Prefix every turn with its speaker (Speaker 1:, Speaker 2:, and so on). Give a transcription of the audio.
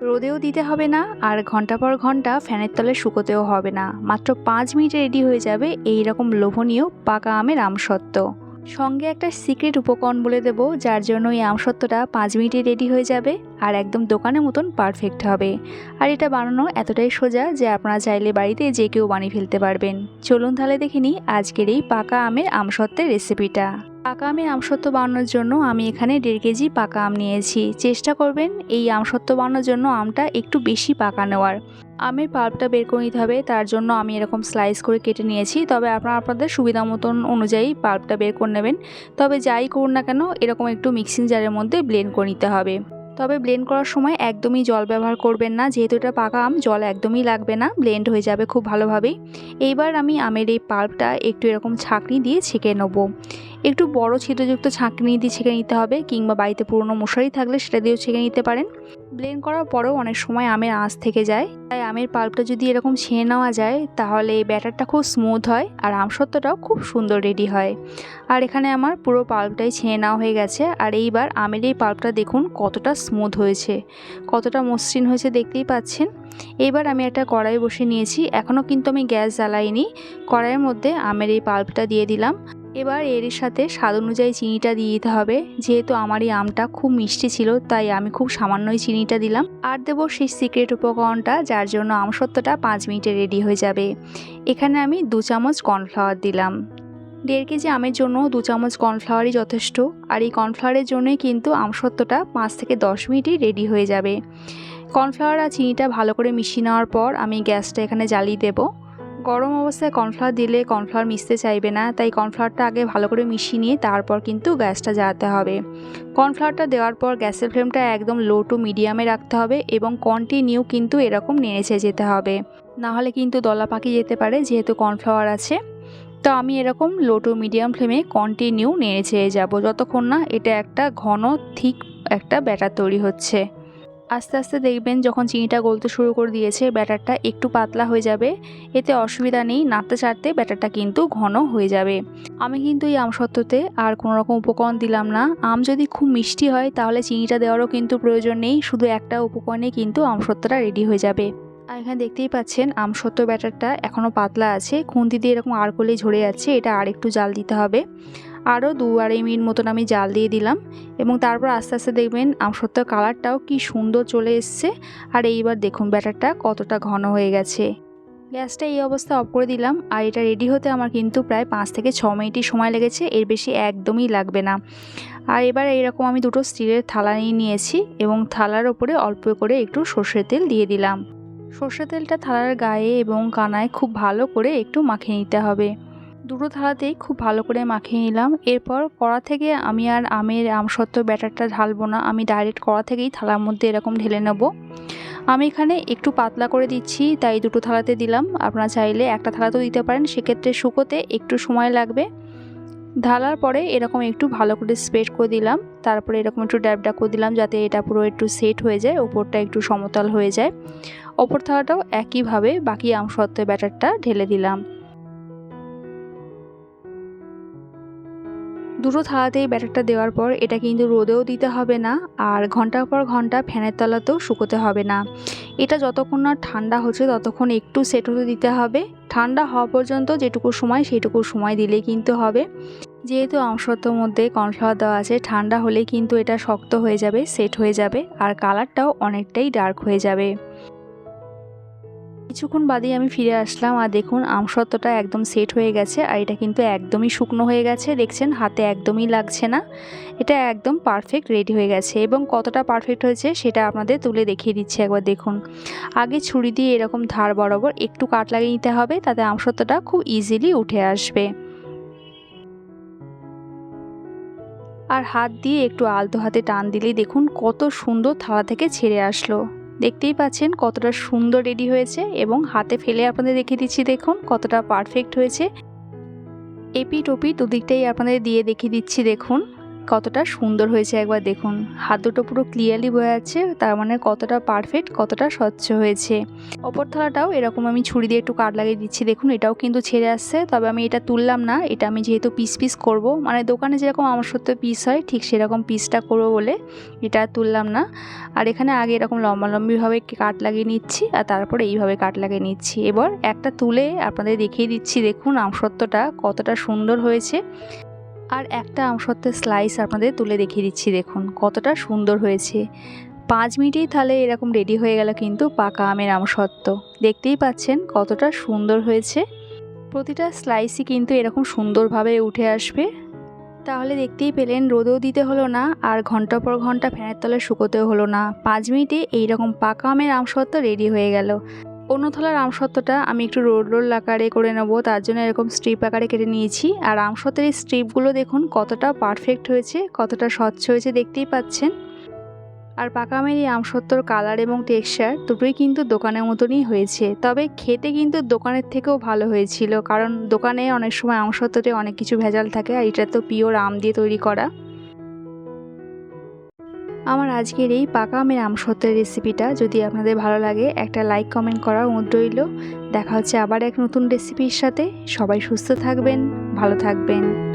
Speaker 1: রোদেও দিতে হবে না আর ঘণ্টা পর ঘণ্টা ফ্যানের তলে শুকোতেও হবে না। মাত্র পাঁচ মিনিটে রেডি হয়ে যাবে এই রকম লোভনীয় পাকা আমের আমসত্ত্ব। সঙ্গে একটা সিক্রেট উপকরণ বলে দেবো, যার জন্য এই আমসত্ত্বটা পাঁচ মিনিটে রেডি হয়ে যাবে আর একদম দোকানের মতন পারফেক্ট হবে। আর এটা বানানো এতটাই সোজা যে আপনারা চাইলে বাড়িতে যে কেউ বানিয়ে ফেলতে পারবেন। চলুন তাহলে দেখে নিই আজকের এই পাকা আমের আমসত্ত্বের রেসিপিটা পাকা আমের আমসত্ত্ব বানানোর জন্য আমি এখানে দেড় কেজি পাকা আম নিয়েছি। চেষ্টা করবেন এই আমসত্ত্ব বানানোর জন্য আমটা একটু বেশি পাকা নেওয়ার। আমের পাল্পটা বের করে নিতে হবে, তার জন্য আমি এরকম স্লাইস করে কেটে নিয়েছি। তবে আপনারা আপনাদের সুবিধা মতন অনুযায়ী পাল্পটা বের করে নেবেন। তবে যাই করুন না কেন, এরকম একটু মিক্সিং জারের মধ্যে ব্লেন্ড করে নিতে হবে। তবে ব্লেন্ড করার সময় একদমই জল ব্যবহার করবেন না। যেহেতু এটা পাকা আম, জল একদমই লাগবে না ব্লেন্ড হয়ে যাবে খুব ভালোভাবেই। এইবার আমি আমের এই পাল্পটা একটু এরকম ছাঁকনি দিয়ে ছেঁকে নেব। একটু বড় ছিদ্রযুক্ত ছাঁকনি দিয়ে ছেঁকে নিতে হবে কিংবা বাড়িতে পুরনো মশারি থাকলে সেটা দিয়েও ছেঁকে নিতে পারেন। ব্লেন্ড করার পরেও অনেক সময় আমের আঁশ থেকে যায়। তাই আমের পাল্পটা যদি এরকম ছেঁয়ে নেওয়া যায়, তাহলে এই ব্যাটারটা খুব স্মুথ হয় আর আমসত্ত্বটাও খুব সুন্দর রেডি হয়। আর এখানে আমার পুরো পাল্পটাই ছেঁয়ে নেওয়া হয়ে গেছে। আর এইবার আমের এই পাল্পটা দেখুন কতটা স্মুথ হয়েছে, কতটা মসৃণ হয়েছে দেখতেই পাচ্ছেন। এবার আমি একটা কড়াই বসে নিয়েছি। এখনও কিন্তু আমি গ্যাস জ্বালাইনি। কড়াইয়ের মধ্যে আমের এই পাল্পটা দিয়ে দিলাম। এবার এর সাথে স্বাদ অনুযায়ী চিনিটা দিয়ে দিতে হবে। যেহেতু আমার এই আমটা খুব মিষ্টি ছিল, তাই আমি খুব সামান্যই চিনিটা দিলাম। আর দেবো সেই সিক্রেট উপকরণটা, যার জন্য আমসত্ত্বটা পাঁচ মিনিটে রেডি হয়ে যাবে। এখানে আমি দু চামচ কর্নফ্লাওয়ার দিলাম। দেড় কেজি আমের জন্য দু চামচ কর্নফ্লাওয়ারই যথেষ্ট। আর এই কর্নফ্লাওয়ারের জন্যই কিন্তু আমসত্ত্বটা পাঁচ থেকে দশ মিনিটই রেডি হয়ে যাবে। কর্নফ্লাওয়ার আর চিনিটা ভালো করে মিশিয়ে নেওয়ার পর আমি গ্যাসটা এখানে জ্বালিয়ে দেবো। গরম অবস্থায় কর্নফ্লাওয়ার দিলে কর্নফ্লাওয়ার মিশতে চাইবে না, তাই কর্নফ্লাওয়ারটা আগে ভালো করে মিশিয়ে নিয়ে তারপর কিন্তু গ্যাসটা জ্বালাতে হবে। কর্নফ্লাওয়ারটা দেওয়ার পর গ্যাসের ফ্লেমটা একদম লো টু মিডিয়ামে রাখতে হবে এবং কন্টিনিউ কিন্তু এরকম নেড়েছে যেতে হবে। না হলে কিন্তু দলা পাকি যেতে পারে যেহেতু কর্নফ্লাওয়ার আছে। তো আমি এরকম লো টু মিডিয়াম ফ্লেমে কন্টিনিউ নেড়ে চেয়ে যাব। যতক্ষণ না এটা একটা ঘন থিক একটা ব্যাটার তৈরি হচ্ছে। আস্তে আস্তে দেখবেন যখন চিনিটা গলতে শুরু করে দিয়েছে, ব্যাটারটা একটু পাতলা হয়ে যাবে। এতে অসুবিধা নেই, নাড়তে চাড়তে ব্যাটারটা কিন্তু ঘন হয়ে যাবে। আমি কিন্তু এই আমসত্ত্বতে আর কোনো রকম উপকরণ দিলাম না। আম যদি খুব মিষ্টি হয়, তাহলে চিনিটা দেওয়ারও কিন্তু প্রয়োজন নেই। শুধু একটা উপকরণে কিন্তু আমসত্ত্বটা রেডি হয়ে যাবে। আর এখানে দেখতেই পাচ্ছেন আমসত্ত্ব ব্যাটারটা এখনও পাতলা আছে। খুন্তি দিয়ে এরকম আর করলেই ঝরে যাচ্ছে, এটা আর একটু জাল দিতে হবে। আরও দু আড়াই মিনিট মতন আমি জাল দিয়ে দিলাম এবং তারপর আস্তে আস্তে দেখবেন আমসত্ত্বর কালারটাও কি সুন্দর চলে এসছে। আর এইবার দেখুন ব্যাটারটা কতটা ঘন হয়ে গেছে। গ্যাসটা এই অবস্থা অফ করে দিলাম আর এটা রেডি হতে আমার কিন্তু প্রায় পাঁচ থেকে ছ মিনিটই সময় লেগেছে, এর বেশি একদমই লাগবে না। আর এবার এইরকম আমি দুটো স্টিলের থালা নিয়ে নিয়েছি এবং থালার ওপরে অল্প করে একটু সর্ষের তেল দিয়ে দিলাম। সর্ষের তেলটা থালার গায়ে এবং কানায় খুব ভালো করে একটু মাখিয়ে নিতে হবে। দুটো থালাতেই খুব ভালো করে মাখিয়ে নিলাম। এরপর কড়া থেকে আমি আর আমের আমসত্ত্ব ব্যাটারটা ঢালবো না। আমি ডাইরেক্ট কড়া থেকেই থালার মধ্যে এরকম ঢেলে নেব। আমি এখানে একটু পাতলা করে দিচ্ছি, তাই দুটো থালাতে দিলাম। আপনারা চাইলে একটা থালাতেও দিতে পারেন। সেক্ষেত্রে শুকোতে একটু সময় লাগবে। ঢালার পরে এরকম একটু ভালো করে স্প্রেড করে দিলাম। তারপরে এরকম একটু ড্যাবডা করে দিলাম যাতে এটা পুরো একটু সেট হয়ে যায়, ওপরটা একটু সমতল হয়ে যায়। ওপর থালাটাও একইভাবে বাকি আমসত্ত্বের ব্যাটারটা ঢেলে দিলাম। দুটো থালাতেই ব্যাটারটা দেওয়ার পর এটা কিন্তু রোদেও দিতে হবে না, আর ঘণ্টার পর ঘণ্টা ফ্যানের তলাতেও শুকোতে হবে না। এটা যতক্ষণ না ঠান্ডা হচ্ছে ততক্ষণ একটু সেট হতে দিতে হবে। ঠান্ডা হওয়া পর্যন্ত যেটুকু সময় সেটুকু সময় দিলেই কিন্তু হবে। যেহেতু আমসত্ত্বর মধ্যে কর্নফ্লাওয়ার দেওয়া আছে, ঠান্ডা হলেই কিন্তু এটা শক্ত হয়ে যাবে, সেট হয়ে যাবে, আর কালারটাও অনেকটাই ডার্ক হয়ে যাবে। কিছুক্ষণ বাদেই আমি ফিরে আসলাম আর দেখুন আমসত্ত্বটা একদম সেট হয়ে গেছে আর এটা কিন্তু একদমই শুকনো হয়ে গেছে। দেখছেন, হাতে একদমই লাগছে না। এটা একদম পারফেক্ট রেডি হয়ে গেছে এবং কতটা পারফেক্ট হয়েছে সেটা আপনাদের তুলে দেখিয়ে দিচ্ছি একবার দেখুন। আগে ছুরি দিয়ে এরকম ধার বরাবর একটু কাট লাগিয়ে নিতে হবে, তাতে আমসত্ত্বটা খুব ইজিলি উঠে আসবে। আর হাত দিয়ে একটু আলতো হাতে টান দিলেই দেখুন, কত সুন্দর থালা থেকে ছেড়ে আসলো। দেখতেই পাচ্ছেন কতটা সুন্দর রেডি হয়েছে এবং হাতে ফেলে আপনাদের দেখিয়ে দিচ্ছি দেখুন কতটা পারফেক্ট হয়েছে। এপি টপি দুদিকটাই আপনাদের দিয়ে দেখিয়ে দিচ্ছি দেখুন। কতটা সুন্দর হয়েছে একবার দেখুন। হাত দুটো পুরো ক্লিয়ারলি বোঝা আছে তার মানে কতটা পারফেক্ট কতটা স্বচ্ছ হয়েছে। অপর থালাটাও এরকম আমি ছুরি দিয়ে একটু কাট লাগিয়ে দিচ্ছি। দেখুন, এটাও কিন্তু ছেড়ে আসছে, তবে আমি এটা তুললাম না, এটা আমি যেহেতু পিস পিস করব। মানে দোকানে যেরকম আমার সত্য পিস হয়, ঠিক সেরকম পিসটা করব বলে এটা তুললাম না। আর এখানে আগে এরকম লম্বালম্বিভাবে কাট লাগিয়ে নিচ্ছি, আর তারপরে এইভাবে কাট লাগিয়ে নিচ্ছি। এবার একটা তুলে আপনাদের দেখিয়ে দিচ্ছি, দেখুন আমসত্ত্বটা কতটা সুন্দর হয়েছে। আর একটা আমসত্ত্বের স্লাইস আপনাদের তুলে দেখিয়ে দিচ্ছি, দেখুন, কতটা সুন্দর হয়েছে। পাঁচ মিনিটেই তাহলে এরকম রেডি হয়ে গেল কিন্তু পাকা আমের আমসত্ত্ব। দেখতেই পাচ্ছেন কতটা সুন্দর হয়েছে। প্রতিটা স্লাইসই কিন্তু এরকম সুন্দরভাবে উঠে আসবে। তাহলে দেখতেই পেলেন রোদেও দিতে হলো না, আর ঘণ্টা পর ঘণ্টা ফ্যানের তলে শুকোতেও হলো না। পাঁচ মিনিটে এইরকম পাকা আমের আমসত্ত্ব রেডি হয়ে গেল। অন্য থালার আমসত্ত্বটা আমি একটু রোল রোল আকারে করে নেব, তার জন্য এরকম স্ট্রিপ আকারে কেটে নিয়েছি। আর আমসত্ত্বের এই স্ট্রিপগুলো দেখুন কতটা পারফেক্ট হয়েছে, কতটা স্বচ্ছ হয়েছে দেখতেই পাচ্ছেন। আর পাকা আমের এই আমসত্ত্বর কালার এবং টেক্সচার দুটোই কিন্তু দোকানের মতনই হয়েছে। তবে খেতে কিন্তু দোকানের থেকেও ভালো হয়েছিল, কারণ দোকানে অনেক সময় আমসত্ত্বতে অনেক কিছু ভেজাল থাকে আর এটা তো পিওর আম দিয়ে তৈরি করা। আমার আজকের এই পাকা আমের আমসত্ত্বের রেসিপিটা যদি আপনাদের ভালো লাগে, একটা লাইক কমেন্ট করার অনুরোধ রইল। দেখা হচ্ছে আবার এক নতুন রেসিপির সাথে। সবাই সুস্থ থাকবেন, ভালো থাকবেন।